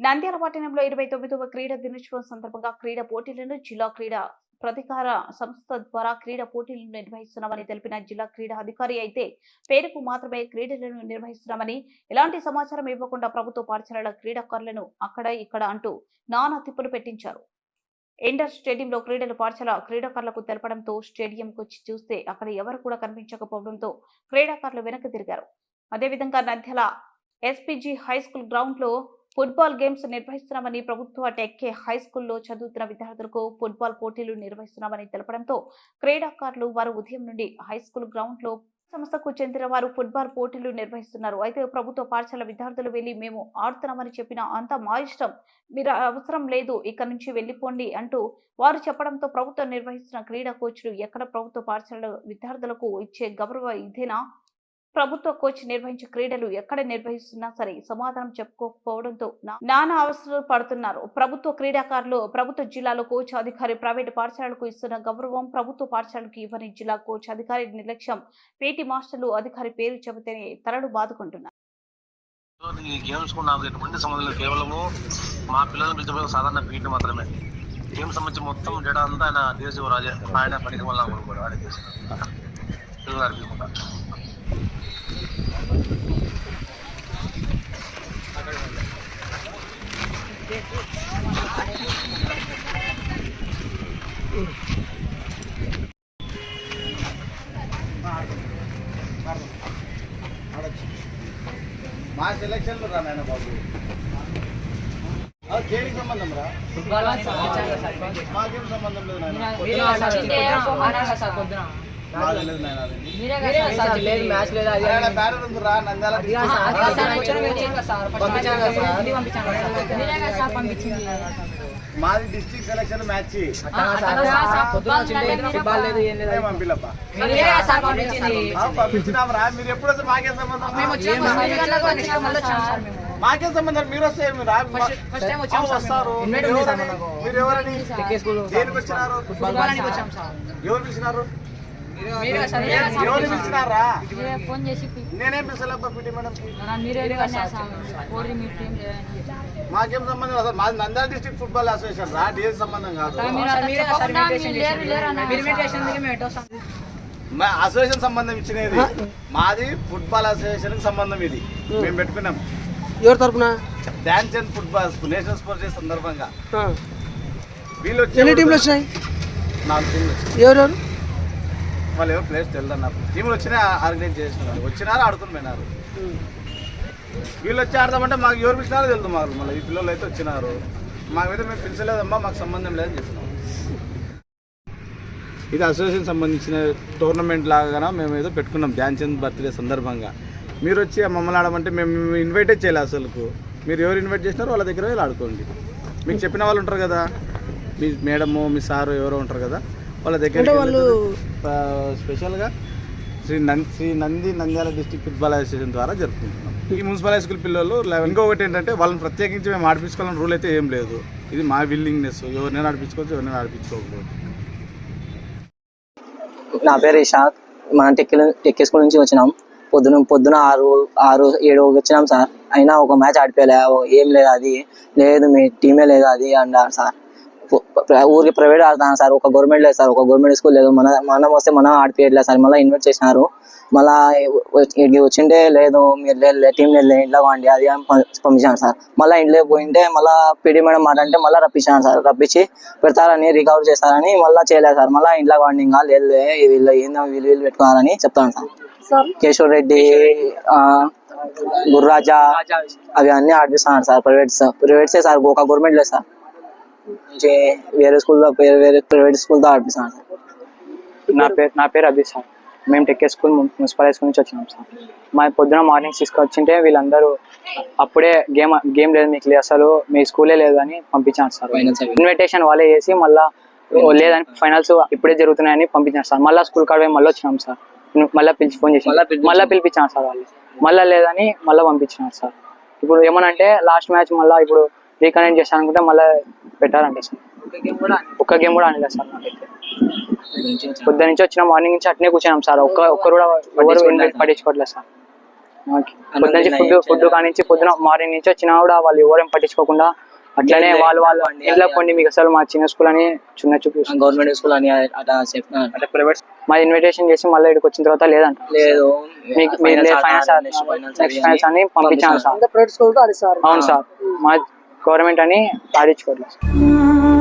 నంద్యాల పట్టణంలో ఇరవై తొమ్మిదవ క్రీడా దినోత్సవం సందర్భంగా క్రీడా పోటీలను జిల్లా క్రీడా ప్రతికార సంస్థ ద్వారా క్రీడా పోటీలను నిర్వహిస్తున్నామని తెలిపిన జిల్లా క్రీడా అధికారి అయితే పేరుకు మాత్రమే క్రీడలను నిర్వహిస్తున్నామని ఎలాంటి సమాచారం ఇవ్వకుండా ప్రభుత్వ పాఠశాలల క్రీడాకారులను అక్కడ ఇక్కడ అంటూ నానా తిప్పులు పెట్టించారు. ఇండర్ స్టేడియంలో క్రీడలు పాఠశాల క్రీడాకారులకు తెలపడంతో స్టేడియంకు వచ్చి చూస్తే అక్కడ ఎవరు కూడా కనిపించకపోవడంతో క్రీడాకారులు వెనక్కి తిరిగారు. అదేవిధంగా నంద్యాల ఎస్పీజీ హై స్కూల్ గ్రౌండ్లో ఫుట్బాల్ గేమ్స్ నిర్వహిస్తున్నామని ప్రభుత్వ టెక్కే హై స్కూల్లో చదువుతున్న విద్యార్థులకు ఫుట్బాల్ పోటీలు నిర్వహిస్తున్నామని తెలపడంతో క్రీడాకారులు వారు ఉదయం నుండి హై స్కూల్ గ్రౌండ్లో సంస్థకు చెందిన వారు ఫుట్బాల్ పోటీలు నిర్వహిస్తున్నారు. అయితే ప్రభుత్వ పాఠశాల విద్యార్థులు వెళ్ళి మేము ఆడుతున్నామని చెప్పిన అంత మా ఇష్టం మీరు అవసరం లేదు ఇక్కడ నుంచి వెళ్ళిపోండి అంటూ వారు చెప్పడంతో ప్రభుత్వం నిర్వహిస్తున్న క్రీడా కోచ్లు ఎక్కడ ప్రభుత్వ పాఠశాల విద్యార్థులకు ఇచ్చే గౌరవ ఇదేనా? ప్రభుత్వ కోచ్ నిర్వహించే క్రీడలు ఎక్కడ నిర్వహిస్తున్నా సరే సమాధానం చెప్పుకోకపోవడంతో నానా అవసరాలు పడుతున్నారు. ప్రభుత్వ క్రీడాకారులు ప్రభుత్వ జిల్లాలో కోచ్ అధికారి ప్రైవేటు పాఠశాలకు ఇస్తున్న గౌరవం ప్రభుత్వ పాఠశాలకు ఇవ్వని జిల్లా కోచ్ అధికారి నిర్లక్ష్యం. పీటీ మాస్టర్లు అధికారి పేరు చెబితేనే తరలు బాదుకుంటున్నారు. ఈ గేమ్స్కు నాకు ఎటువంటి సంబంధం లేదు. కేవలము మా పిల్లలను పిలిచిపోయిన సాధారణ పీటీ మాత్రమే. గేమ్ సంబంధించి మొత్తం డేటా అంతా ఆయన దేశ రాజే ఆయన పనికి వల్ల కూడా ఆయన చేసిన పిల్లలు నడిపించుకుంటా మా సెలక్షన్ రా నాయన బాబు దేనికి సంబంధం రా మాకేం సంబంధం లేదు నాయన మ్యాచ్ లేదు బ్యానర్ ఉంది రా మాది డిస్ట్రిక్ట్ సెలక్షన్ మ్యాచ్ ఫుట్బాల్ లేదు ఏం లేదు పంపిల్లప్పా పంపించినాం రా మీరు ఎప్పుడు వస్తే మాకేం సంబంధం మాకే సంబంధం మీరు వస్తే ఏమి రా వస్తారు మీరు ఎవరని? దేనికి వచ్చినారు ఎవరు పిలిచినారు ఫోన్ చేసి నేనేం మాకేం సంబంధం అసలు. మాది నంద్యాల డిస్ట్రిక్ట్ ఫుట్బాల్ అసోసియేషన్ రా. డిఎస్ సంబంధం కాదు. Sir, sir sir. సార్. మా అసోసియేషన్ సంబంధం ఇచ్చినది. మాది ఫుట్బాల్ అసోసియేషన్కి సంబంధం ఇది. మేము పెట్టుకున్నాం. ఎవరి తరపున? Dhyan Chand football national sports day సందర్భంగా. వీళ్ళు వచ్చి ఎన్ని టీంలు వచ్చినాయి నాలుగు టీంలు ఎవరెవరు? వాళ్ళు ఎవరు ప్లేయర్స్ తెలియదు నాకు వచ్చినా ఆర్గనైజ్ చేస్తున్నారు వచ్చినారు ఆడుకుని పోయినారు వీళ్ళు వచ్చి ఆడదామంటే మాకు ఎవరు పిలిచినారో తెలుసు మాకు. మళ్ళీ ఈ పిల్లలు అయితే వచ్చినారు. మాకైతే మేము పిలిచలేదమ్మా మాకు సంబంధం లేదని చెప్తున్నాం. ఇది అసోసియేషన్ సంబంధించిన టోర్నమెంట్ లాగా మేము ఏదో పెట్టుకున్నాం ధ్యాన్ చంద్ బర్త్డే సందర్భంగా. మీరు వచ్చి మమ్మల్ని ఆడమంటే మేము ఇన్వైటే చేయాలి అసలుకు. మీరు ఎవరు ఇన్వైట్ చేసినారో వాళ్ళ దగ్గర వెళ్ళి ఆడుకోండి. మీకు చెప్పిన వాళ్ళు ఉంటారు కదా. మీ మేడము మీ సారు ఎవరో ఉంటారు కదా. వాళ్ళ దగ్గర వాళ్ళు స్పెషల్గా Sri Nandi Sri Nandi Nandyal district football association ద్వారా జరుపుకుంటున్నాం. ఈ మున్సిపల్ హై స్కూల్ పిల్లలు ఇంకొకటి ఏంటంటే వాళ్ళని ప్రత్యేకించి మేము ఆడిపించుకోవాలని రూల్ అయితే ఏం లేదు. ఇది మా విల్లింగ్నెస్ ఎవరినైనా ఆడిపించుకోవచ్చు ఎవరినైనా ఆడిపించుకోకపోవచ్చు. నా పేరు ఇషాక్. మనం టెక్కి టెక్కి స్కూల్ నుంచి వచ్చినాం. పొద్దున పొద్దున ఆరు ఆరు ఏడు వచ్చినాం సార్. అయినా ఒక మ్యాచ్ ఆడిపోయలే. ఏం లేదు అది. లేదు మీ టీమే లేదు అది అన్నారు సార్. ఊరికి ప్రైవేట్ ఆడుతాను సార్. ఒక గవర్నమెంట్ లేదు సార్. ఒక గవర్నమెంట్ స్కూల్ లేదు. మన మనం వస్తే మనం ఆడిపోయట్లేదు సార్. మళ్ళీ ఇన్వైట్ చేసినారు. మళ్ళా ఇక్కడికి వచ్చింటే లేదు మీరు లేదు టీం లేదు ఇంట్లో వాండి అది పంపించాను సార్. మళ్ళీ ఇంట్లో పోయింటే మళ్ళీ పీటీ మేడం మాట్లాడితే మళ్ళీ రప్పించాను సార్. రప్పించి పెడతారని రికవర్ చేస్తారని మళ్ళీ చేయలేదు సార్. మళ్ళీ ఇంట్లో వాడిని ఇంకా లేదు వీళ్ళు ఏందో వీళ్ళు వీళ్ళు పెట్టుకోవాలని చెప్తాను సార్. కేశవ్ రెడ్డి గుర్రాజా అవి అన్ని ఆడిపిస్తున్నారు సార్. ప్రైవేట్ ప్రైవేట్సే సార్. ఒక గవర్నమెంట్ లేదు సార్. వేరే స్కూల్లో వేరే వేరే ప్రైవేట్ స్కూల్తో ఆడిపిస్తున్నారు సార్ నా పేరు నా పేరు అభి సార్. మేము టెక్కే స్కూల్ మున్- మున్సిపల్ హై స్కూల్ నుంచి వచ్చినాం సార్. మా పొద్దున మార్నింగ్ తీసుకొచ్చింటే వీళ్ళందరూ అప్పుడే గేమ్ గేమ్ లేదు మీకు అసలు మీ స్కూలే లేదు అని పంపించాను సార్. ఇన్విటేషన్ వాళ్ళే చేసి మళ్ళా లేదని ఫైనల్స్ ఇప్పుడే జరుగుతున్నాయని పంపించాను సార్. మళ్ళీ స్కూల్ కాడ మళ్ళీ వచ్చినాం సార్. మళ్ళీ పిలిచి ఫోన్ చేసి మళ్ళీ పిలిపించాను సార్ వాళ్ళు. మళ్ళీ లేదని మళ్ళీ పంపించినారు సార్. ఇప్పుడు ఏమనంటే లాస్ట్ మ్యాచ్ మళ్ళీ ఇప్పుడు రీకనెక్ట్ చేస్తాను అనుకుంటే మళ్ళీ పెట్టారంట సార్. ఒక్క గేమ్ కూడా ఆడలేదు సార్ నాకైతే. పొద్దు నుంచి వచ్చిన మార్నింగ్ నుంచి అట్నే కూర్చున్నాం సార్. ఒక్క ఒక్కరు కూడా ఎవరు పట్టించుకోవట్లేదు సార్. పొద్దు నుంచి ఫుడ్ ఫుడ్ కానించి పొద్దున మార్నింగ్ నుంచి వచ్చినా కూడా వాళ్ళు ఎవరేం పట్టించుకోకుండా అట్లనే వాళ్ళు వాళ్ళు ఇంట్లో కొన్ని మీకు అసలు మా చిన్న స్కూల్ అని చిన్న చూపు గవర్నమెంట్ స్కూల్ అని అట్లా ప్రైవేట్ మా ఇన్విటేషన్ చేసి మళ్ళీ ఇక్కడికి వచ్చిన తర్వాత లేదంట. లేదు. మీకు మీరు ఫైనాన్స్ అని పంపించాను సార్. అవును సార్. మా గవర్నమెంట్ అని ఆడించుకోవట్లేదు